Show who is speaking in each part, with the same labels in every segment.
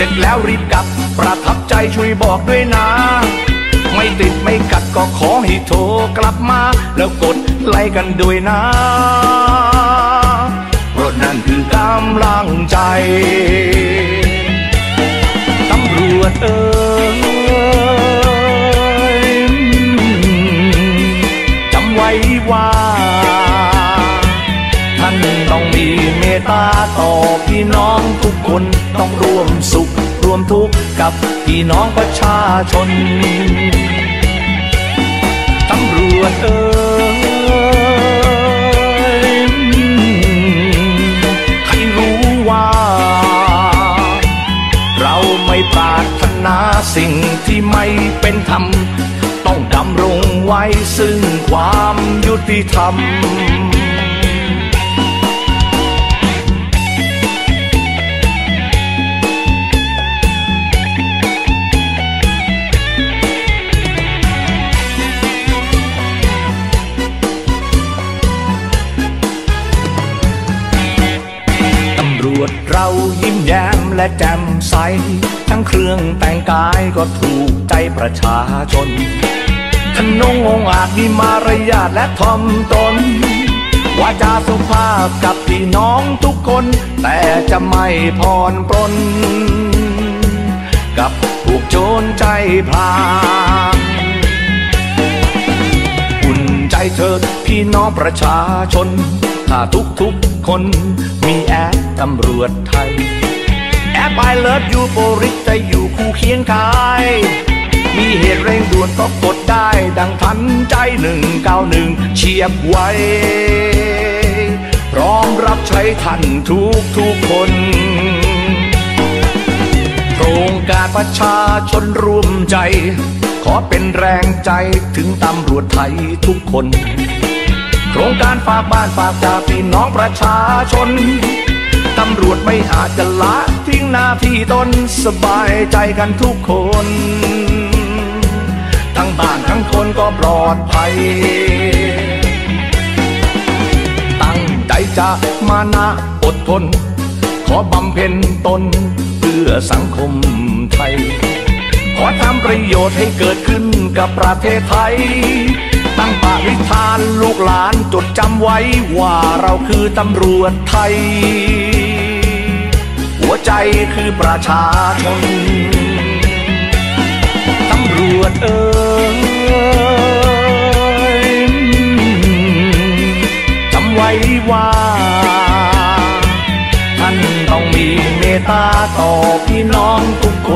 Speaker 1: ร็จแล้วรีบกลับ ประทับใจช่วยบอกด้วยนะ ไม่ติดไม่กัดก็ขอให้โทรกลับมา แล้วกดไลค์กันด้วยนะเพราะนั่นคือกำลังใจตำรวจเอ่ยจำไว้ว่า ท่านต้องมีเมตตาต่อพี่น้องทุกคน ต้องร่วมสุขร่วมทุกข์กับพี่น้องประชาชน ตำรวจเอ่ยให้รู้ว่า เราไม่ปรารถนาสิ่งที่ไม่เป็นธรรม ต้องดำรงไว้ซึ่งความยุติธรรม วจเรายิ้มแย้มและแจ่มใส ทั้งเครื่องแต่งกายก็ถูกใจประชาชนทนงองอาจมีมารยาทและทอมตนวาจาสุภาพกับพี่น้องทุกคน แต่จะไม่พรปรนกับพวกโจรใจพลาง เถิดพี่น้องประชาชน ถ้าทุกทุกคนมีแอปตำรวจไทย แอปไอเลิฟยูโปริจะอยู่คู่เคียงกายมีเหตุเร่งด่วนก็กดได้ดังทันใจหนึ่งเก้าหนึ่งเฉียบไวพร้อมรับใช้ท่านทุกทุกคนโครงการประชาชนร่วมใจ ขอเป็นแรงใจถึงตำรวจไทยทุกคน โครงการฝากบ้านฝากจากพี่น้องประชาชน ตำรวจไม่อาจจะละทิ้งหน้าที่ตนสบายใจกันทุกคน ทั้งบ้านทั้งคนก็ปลอดภัย ตั้งใจจะมานะอดทน ขอบำเพ็ญตนเพื่อสังคมไทย ขอทำประโยชน์ให้เกิดขึ้นกับประเทศไทย ตั้งปณิธานลูกหลานจดจำไว้ว่าเราคือตำรวจไทย หัวใจคือประชาชนตำรวจเอ่ยจำไว้ว่า ท่านต้องมีเมตตาต่อ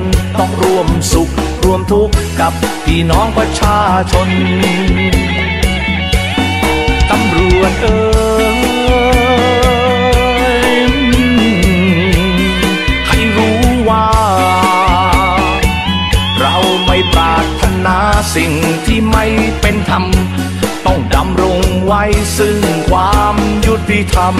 Speaker 1: นต้องร่วมสุขร่วมทุกข์กับพี่น้องประชาชน ตำรวจเอ่ยให้รู้ว่า เราไม่ปรารถนาสิ่งที่ไม่เป็นธรรม ต้องดำรงไว้ซึ่งความยุติธรรม